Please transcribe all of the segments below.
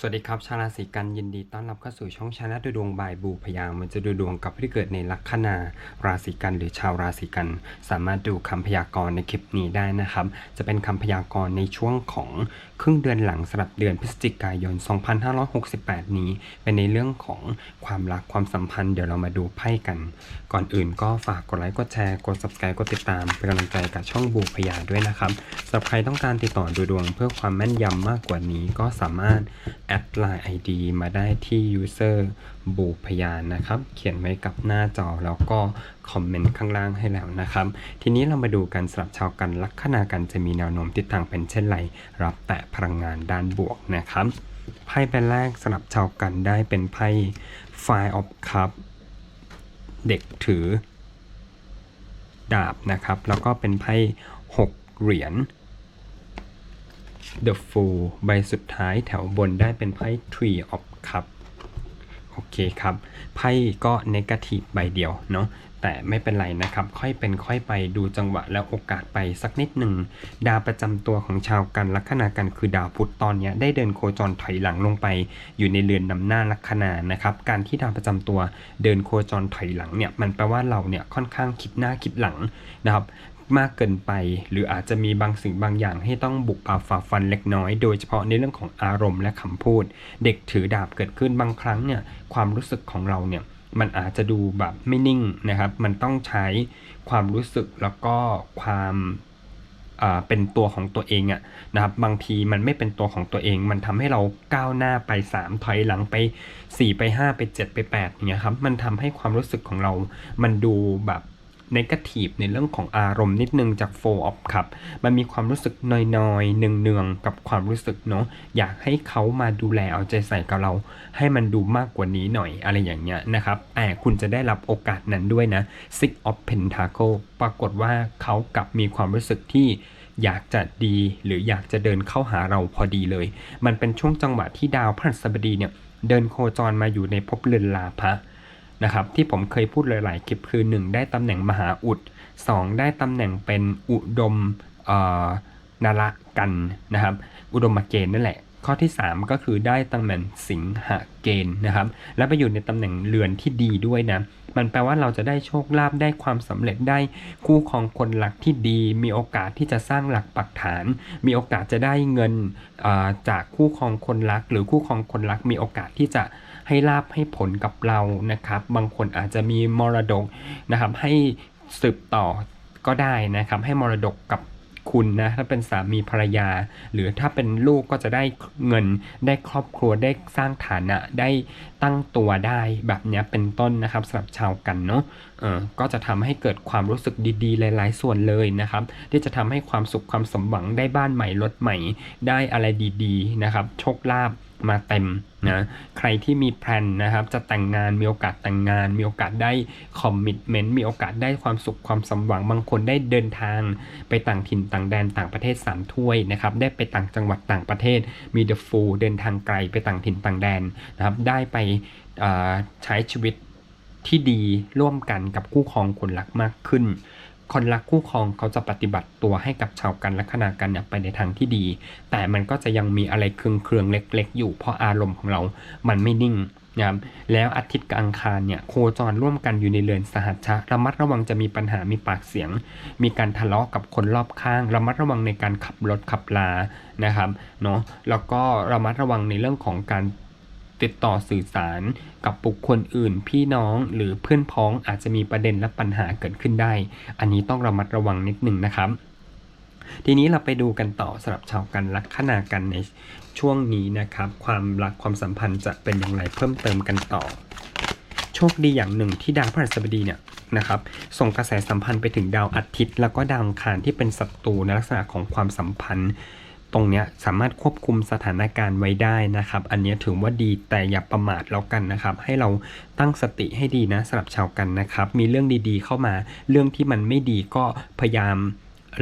สวัสดีครับ ชาวราศีกันยินดีต้อนรับเข้าสู่ช่องชาแนลดูดวงบายบูพยามันจะดูดวงกับผู้ที่เกิดในลัคนาราศีกันหรือชาวราศีกัน สามารถดูคำพยากรณ์ในคลิปนี้ได้นะครับ จะเป็นคำพยากรณ์ในช่วงของครึ่งเดือนหลังสำหรับเดือนพฤศจิกายน 2568 นี้ เป็นในเรื่องของความรักความสัมพันธ์เดี๋ยวเรามาดูไพ่กัน ก่อนอื่นก็ฝากกดไลค์กดแชร์กด subscribe กดติดตามเป็นกำลังใจกับช่องบูพยาด้วยนะครับสำหรับใครต้องการติดต่อดูดวงเพื่อความแม่นยำมากกว่านี้ ก็สามารถแอดไลน์ ID มาได้ที่ user บูพยานนะครับ เขียนไว้กับหน้าจอแล้วก็ คอมเมนต์ข้างล่างให้แล้วนะครับ ทีนี้เรามาดูกันสำหรับชาวกันลัคนากันจะมีแนวโน้มทิศทางเป็นเช่นไร รับแต่พลังงานด้านบวกนะครับไพ่ใบแรกสำหรับชาวกันได้เป็นไพ่ Five of Cup เด็กถือ ดาบนะครับ แล้วก็เป็นไพ่หกเหรียญ The Fool ใบสุดท้ายแถวบนได้เป็นไพ่ Tree of Cup โอเคครับ ไพ่ก็เนกาทีฟใบเดียวเนาะ แต่ไม่เป็นไรนะครับ ค่อยเป็นค่อยไปดูจังหวะแล้วโอกาสไปสักนิดหนึ่ง ดาวประจำตัวของชาวกันลัคนากันคือดาวพุธตอนนี้ได้เดินโคจรถอยหลังลงไป อยู่ในเรือนนำหน้าลัคนานะครับ การที่ดาวประจำตัวเดินโคจรถอยหลังเนี่ยมันแปลว่าเราเนี่ยค่อนข้างคิดหน้าคิดหลังนะครับมากเกินไป หรืออาจจะมีบางสิ่งบางอย่างให้ต้องบุกป่าฝ่าฟันเล็กน้อย โดยเฉพาะในเรื่องของอารมณ์และคำพูด เด็กถือดาบเกิดขึ้นบางครั้งเนี่ยความรู้สึกของเราเนี่ย มันอาจจะดูแบบไม่นิ่งนะครับ มันต้องใช้ความรู้สึกแล้วก็ความเป็นตัวของตัวเองอะนะครับ บางทีมันไม่เป็นตัวของตัวเอง มันทำให้เราก้าวหน้าไป 3 ถอยหลังไป 4 ไป 5 ไป 7 ไป8อย่างเงี้ยครับ มันทำให้ความรู้สึกของเรา มันดูแบบ นกาทีฟในเรื่องของอารมณ์นิดนึงจากโฟออฟครับ มันมีความรู้สึกน้อยๆเนืองๆกับความรู้สึกเนาะอยากให้เขามาดูแลเอาใจใส่กับเรา ให้มันดูมากกว่านี้หน่อยอะไรอย่างเงี้ยนะครับแต่คุณจะได้รับโอกาสนั้นด้วยนะ Six of Pentacle ปรากฏว่าเขากลับมีความรู้สึกที่อยากจะดีหรืออยากจะเดินเข้าหาเราพอดีเลย มันเป็นช่วงจังหวะที่ดาวพฤหัสบดีเนี่ยเดินโคจรมาอยู่ในภพเรือนลาภะ นะครับที่ผมเคยพูดหลาย ๆ คลิปคือ 1 ได้ตำแหน่งมหาอุด 2 ได้ตำแหน่งเป็นอุดมนาระกันนะครับ อุดมเกณฑ์นั่นแหละ ข้อที่ 3 ก็คือได้ตำแหน่งสิงหเกณฑ์นะครับ และไปอยู่ในตำแหน่งเรือนที่ดีด้วยนะมันแปลว่าเราจะได้โชคลาภได้ความสำเร็จได้คู่ครองคนหลักที่ดี มีโอกาสที่จะสร้างหลักปักฐาน มีโอกาสจะได้เงินจากคู่ครองคนรัก หรือคู่ครองคนรักมีโอกาสที่จะ ให้ลาบให้ผลกับเรานะครับ บางคนอาจจะมีมรดกนะครับ ให้สืบต่อก็ได้นะครับ ให้มรดกกับคุณนะถ้าเป็นสามีภรรยา หรือถ้าเป็นลูกก็จะได้เงินได้ครอบครัวได้สร้างฐานะได้ตั้งตัวได้แบบเนี้ยเป็นต้นนะครับสำหรับชาวกันเนาะเออก็จะทำให้เกิดความรู้สึกดีๆ หลาย ๆ ส่วนเลยนะครับ ที่จะทำให้ความสุขความสมหวังได้บ้านใหม่รถใหม่ได้อะไรดีๆนะครับโชคลาภ มาเต็มนะใครที่มีแพลนนะครับจะแต่งงานมีโอกาสแต่งงาน มีโอกาสได้คอมมิ t เมนต์มีโอกาสได้ความสุขความสมหวังบางคนได้เดินทาง ไปต่างถิ่นต่างแดนต่างประเทศสามถ้วยนะครับได้ไปต่างจังหวัดต่างประเทศ มีเดอะฟูเดินทางไกลไปต่างถิ่นต่างแดนนะครับได้ไปใช้ชีวิตที่ดีร่วมกันกับคู่ครองคนรักมากขึ้น คนรักคู่ครองเขาจะปฏิบัติตัวให้กับชาวกันลัคนากันเนี่ยไปในทางที่ดี แต่มันก็จะยังมีอะไรเคืองเคืองๆเล็ก ๆ อยู่เพราะอารมณ์ของเรา มันไม่นิ่งนะครับแล้วอาทิตย์กับอังคารเนี่ยโคจรร่วมกันอยู่ในเรือนสหัชชะระมัดระวังจะมีปัญหามีปากเสียง มีการทะเลาะกับคนรอบข้าง ระมัดระวังในการขับรถขับลานะครับเนาะแล้วก็ระมัดระวังในเรื่องของการ ติดต่อสื่อสารกับบุคคลอื่น พี่น้องหรือเพื่อนพ้องอาจจะมีประเด็นและปัญหาเกิดขึ้นได้ อันนี้ต้องระมัดระวังนิดหนึ่งนะครับ ทีนี้เราไปดูกันต่อสำหรับชาวกันลัคนากันในช่วงนี้นะครับ ความรักความสัมพันธ์จะเป็นอย่างไรเพิ่มเติมกันต่อ โชคดีอย่างหนึ่งที่ดาวพฤหัสบดีเนี่ยนะครับส่งกระแสสัมพันธ์ไปถึงดาวอาทิตย์ แล้วก็ดาวอังคารที่เป็นศัตรูในลักษณะของความสัมพันธ์ ตรงเนี้ยสามารถควบคุมสถานการณ์ไว้ได้นะครับ อันนี้ถือว่าดีแต่อย่าประมาทแล้วกันนะครับ ให้เราตั้งสติให้ดีนะสำหรับชาวกันนะครับ มีเรื่องดีๆ เข้ามา เรื่องที่มันไม่ดีก็พยายาม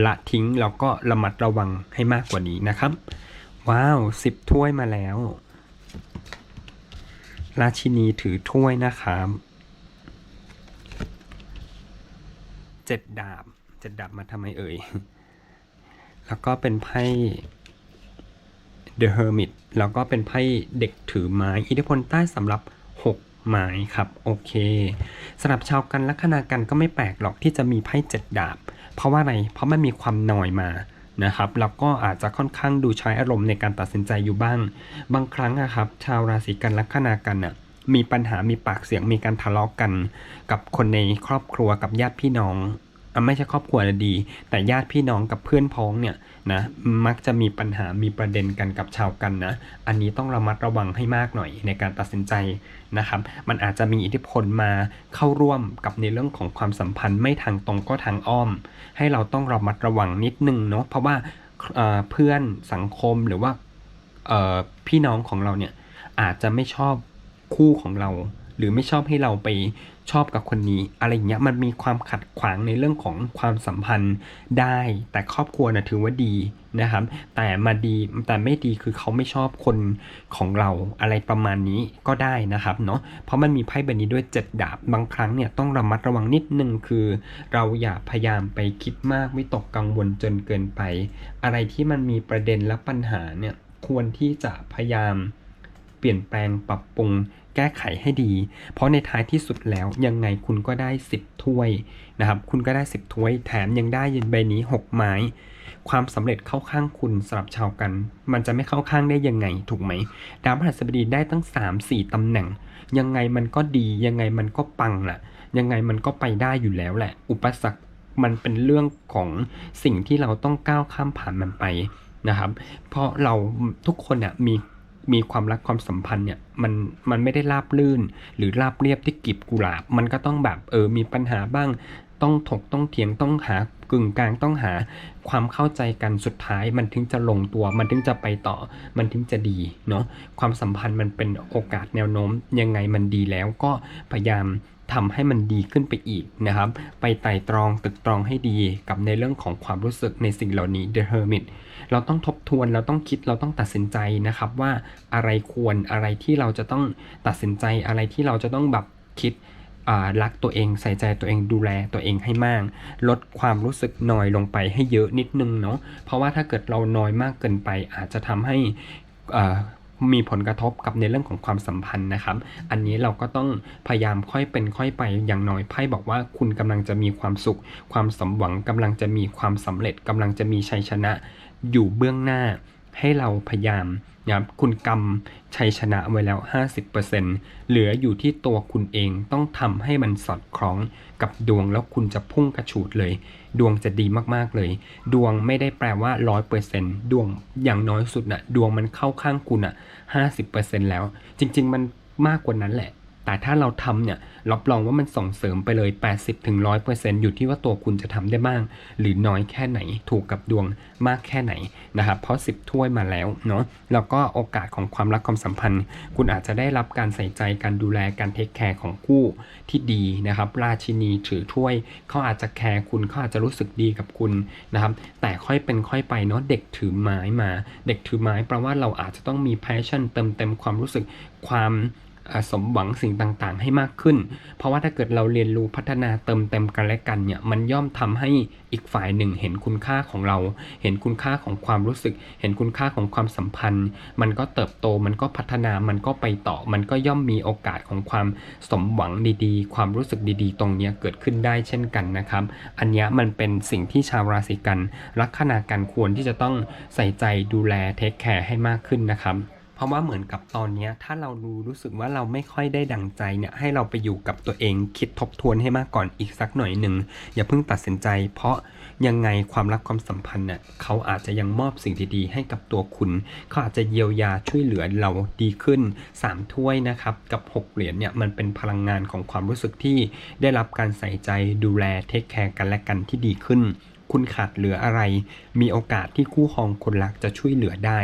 ละทิ้งแล้วก็ระมัดระวังให้มากกว่านี้นะครับ ว้าวสิบถ้วยมาแล้ว ราชินีถือถ้วยนะครับเจ็ดดาบเจ็ดดาบมาทำไมเอ่ย แล้วก็เป็นไพ่ The Hermit แล้วก็เป็นไพ่เด็กถือไม้อิทธิพลใต้สำหรับ 6 ไม้ครับ โอเคสำหรับชาวกันลัคนากันก็ไม่แปลกหรอกที่จะมีไพ่เจ็ดดาบ เพราะว่าอะไร เพราะมันมีความหน่อยมานะครับแล้วก็อาจจะค่อนข้างดูใช้อารมณ์ในการตัดสินใจอยู่บ้าง บางครั้งอะครับ ชาวราศีกันลัคนากันอะมีปัญหามีปากเสียงมีการทะเลาะกกัน กับคนในครอบครัวกับญาติพี่น้อง ไม่ใช่ครอบครัวดี แต่ญาติพี่น้องกับเพื่อนพ้องเนี่ยนะมักจะมีปัญหามีประเด็นกันกับชาวกันนะ อันนี้ต้องระมัดระวังให้มากหน่อยในการตัดสินใจนะครับ มันอาจจะมีอิทธิพลมาเข้าร่วมกับในเรื่องของความสัมพันธ์ไม่ทางตรงก็ทางอ้อม ให้เราต้องระมัดระวังนิดนึงเนาะเพราะว่าเเพื่อนสังคมหรือว่าพี่น้องของเราเนี่ยอาจจะไม่ชอบคู่ของเรา หรือไม่ชอบให้เราไป ชอบกับคนนี้ อะไรเงี้ยมันมีความขัดขวางในเรื่องของความสัมพันธ์ได้ แต่ครอบครัวนะถือว่าดีนะครับ แต่มาดีแต่ไม่ดีคือเขาไม่ชอบคนของเราอะไรประมาณนี้ก็ได้นะครับเนาะเพราะมันมีไพ่ใบนี้ด้วยเจ็ดดาบบางครั้งเนี่ยต้องระมัดระวังนิดนึงคือ เราอย่าพยายามไปคิดมากวิตกกังวลจนเกินไป อะไรที่มันมีประเด็นและปัญหาเนี่ยควรที่จะพยายามเปลี่ยนแปลงปรับปรุง แก้ไขให้ดี เพราะในท้ายที่สุดแล้วยังไงคุณก็ได้ 10 ถ้วยนะครับ คุณก็ได้ 10 ถ้วย แถมยังได้ยินใบนี้ 6 ไม้ ความสำเร็จเข้าข้างคุณสำหรับชาวกัน มันจะไม่เข้าข้างได้ยังไงถูกไหม ดาวพฤหัสบดีได้ตั้ง 3-4ตำแหน่ง ยังไงมันก็ดี ยังไงมันก็ปังแหละยังไงมันก็ไปได้อยู่แล้วแหละ อุปสรรคมันเป็นเรื่องของสิ่งที่เราต้องก้าวข้ามผ่านมันไปนะครับ เพราะเราทุกคนน่ยมี มีความรักความสัมพันธ์เนี่ยมันมันไม่ได้ราบลื่น หรือราบเรียบที่กลีบกุหลาบ มันก็ต้องแบบเออมีปัญหาบ้าง ต้องถกต้องเถียงต้องหากึ่งกลางต้องหาความเข้าใจกันสุดท้าย มันถึงจะลงตัว มันถึงจะไปต่อ มันถึงจะดีเนาะความสัมพันธ์มันเป็นโอกาสแนวโน้มยังไงมันดีแล้วก็พยายาม ทำให้มันดีขึ้นไปอีกนะครับ ไปไต่ตรองตึกตรองให้ดีกับในเรื่องของความรู้สึกในสิ่งเหล่านี้ The Hermit เราต้องทบทวนเราต้องคิดเราต้องตัดสินใจนะครับว่าอะไรควรอะไรที่เราจะต้องตัดสินใจอะไรที่เราจะต้องแบบคิดรักตัวเองใส่ใจตัวเองดูแลตัวเองให้มาก ลดความรู้สึกนอยลงไปให้เยอะนิดนึงเนาะเพราะว่าถ้าเกิดเรานอยมากเกินไปอาจจะทำให้ มีผลกระทบกับในเรื่องของความสัมพันธ์นะครับ อันนี้เราก็ต้องพยายามค่อยเป็นค่อยไปอย่างน้อยไพ่บอกว่าคุณกำลังจะมีความสุข ความสมหวังกำลังจะมีความสำเร็จกำลังจะมีชัยชนะ อยู่เบื้องหน้า ให้เราพยายามนะครับคุณกำชัยชนะไว้แล้ว 50%เหลืออยู่ที่ตัวคุณเองต้องทำให้มันสอดคล้องกับดวงแล้วคุณจะพุ่งกระฉูดเลย ดวงจะดีมากๆเลย ดวงไม่ได้แปลว่า 100%ดวงอย่างน้อยสุดนะ่ะดวงมันเข้าข้างคุณอะ50%แล้ว จริง ๆ มันมากกว่านั้นแหละ แต่ถ้าเราทำเนี่ยรับรองว่ามันส่งเสริมไปเลย 80-100%ถึง100%อยู่ที่ว่าตัวคุณจะทำได้บ้าง หรือน้อยแค่ไหนถูกกับดวงมากแค่ไหนนะครับเพราะ 10 ถ้วยมาแล้วเนาะแล้วก็โอกาสของความรักความสัมพันธ์ คุณอาจจะได้รับการใส่ใจการดูแลการเทคแคร์ของคู่ที่ดีนะครับราชินีถือถ้วยเขาอาจจะแคร์คุณเขาอาจจะรู้สึกดีกับคุณนะครับแต่ค่อยเป็นค่อยไปเนาะเด็กถือไม้มา เด็กถือไม้แปลว่าเราอาจจะต้องมี passion เติมเต็มความรู้สึกความ สมหวังสิ่งต่างๆ ให้มากขึ้น เพราะว่าถ้าเกิดเราเรียนรู้พัฒนาเติมเต็มกันและกันเนี่ยมันย่อมทำให้อีกฝ่ายหนึ่งเห็นคุณค่าของเรา เห็นคุณค่าของความรู้สึก เห็นคุณค่าของความสัมพันธ์ มันก็เติบโตมันก็พัฒนามันก็ไปต่อ มันก็ย่อมมีโอกาสของความสมหวังดีๆ ความรู้สึกดีๆ ตรงนี้เกิดขึ้นได้เช่นกันนะครับ อันนี้มันเป็นสิ่งที่ชาวราศีกันลัคนากันควรที่จะต้องใส่ใจดูแลเทคแคร์ให้มากขึ้นนะครับ เพราะว่าเหมือนกับตอนเนี้ยถ้าเรารู้รู้สึกว่าเราไม่ค่อยได้ดังใจเนี่ยให้เราไปอยู่กับตัวเองคิดทบทวนให้มากก่อนอีกสักหน่อยหนึ่งอย่าเพิ่งตัดสินใจ เพราะยังไงความรักความสัมพันธ์เนี่ยเขาอาจจะยังมอบสิ่งดีๆให้กับตัวคุณ เขาอาจจะเยียวยาช่วยเหลือเราดีขึ้น 3 ถ้วยนะครับกับ 6 เหรียญเนี่ยมันเป็นพลังงานของความรู้สึกที่ได้รับการใส่ใจดูแลเทคแคร์กันและกันที่ดีขึ้น คุณขาดเหลืออะไร มีโอกาสที่คู่ครองคนรักจะช่วยเหลือได้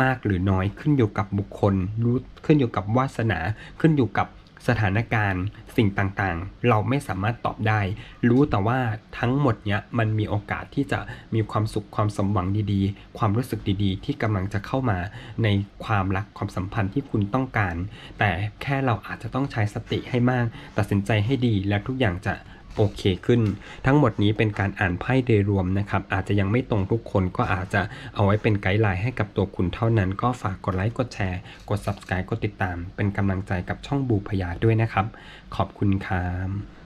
มากหรือน้อยขึ้นอยู่กับบุคคลรู้ขึ้นอยู่กับวาสนาขึ้นอยู่กับสถานการณ์สิ่งต่างๆ เราไม่สามารถตอบได้ รู้แต่ว่าทั้งหมดเนี้ยมันมีโอกาสที่จะมีความสุขความสมหวังดีๆ ความรู้สึกดีๆ ที่กำลังจะเข้ามาในความรักความสัมพันธ์ที่คุณต้องการ แต่แค่เราอาจจะต้องใช้สติให้มาก ตัดสินใจให้ดีและทุกอย่างจะ โอเคขึ้น ทั้งหมดนี้เป็นการอ่านไพ่โดยรวมนะครับ อาจจะยังไม่ตรงทุกคนก็อาจจะเอาไว้เป็นไกด์ไลน์ให้กับตัวคุณเท่านั้น ก็ฝากกดไลค์กดแชร์ กด subscribe กดติดตาม เป็นกำลังใจกับช่องบูพยาด้วยนะครับ ขอบคุณครับ